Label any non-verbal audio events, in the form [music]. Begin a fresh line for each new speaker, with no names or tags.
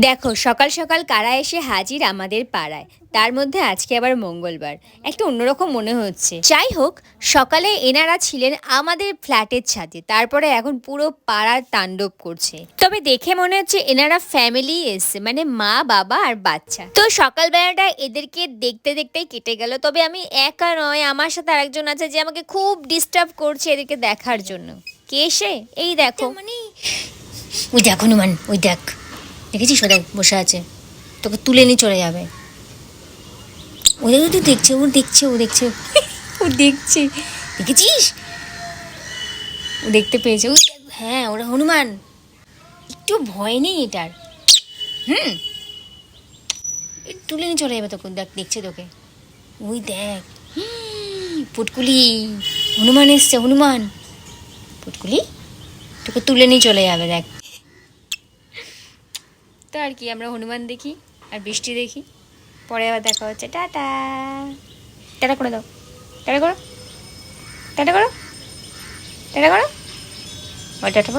দেখো, সকাল সকাল কারা এসে হাজির আমাদের পাড়ায়? তার মধ্যে আজকে আবার মঙ্গলবার। একটা অন্যরকম মনে হচ্ছে। যাই হোক, সকালে এনারা ছিলেন আমাদের ফ্ল্যাটের ছাদে। তারপরে এখন পুরো পাড়ার তাণ্ডব করছে। তবে দেখে মনে হচ্ছে এনারা ফ্যামিলি এসছে মানে মা, বাবা আর বাচ্চা। তো সকালবেলাটা এদেরকে দেখতে দেখতেই কেটে গেল। তবে আমি একা নয়, আমার সাথে আরেকজন আছে যে আমাকে খুব ডিস্টার্ব করছে এদেরকে দেখার জন্য। কে সে? এই দেখো। মানে ওই দেখ, হনুমান, ওই দেখ। দেখেছিস? ও দেখ, বসে আছে। তোকে তুলে নিয়ে চলে যাবে। ও তো দেখছে, ও দেখছে ও দেখছে। [laughs] ও দেখছে। দেখেছিস? ও দেখতে পেয়েছে। ও হ্যাঁ ওরা হনুমান। একটু ভয় নেই এটার। হুম? তুলে নিয়ে চলে যাবে তোকে দেখ, দেখছে তোকে। ওই দেখ। পুটকুলি। হনুমান এসছে, হনুমান। পুটকুলি? তোকে তুলে নিয়ে চলে যাবে, দেখ। তো আর কি, আমরা হনুমান দেখি আর বৃষ্টি দেখি। পরে আবার দেখা হচ্ছে। টাটা। টাটা করে দাও। টাটা করো। টাটা করো। টাটা করো। টাটা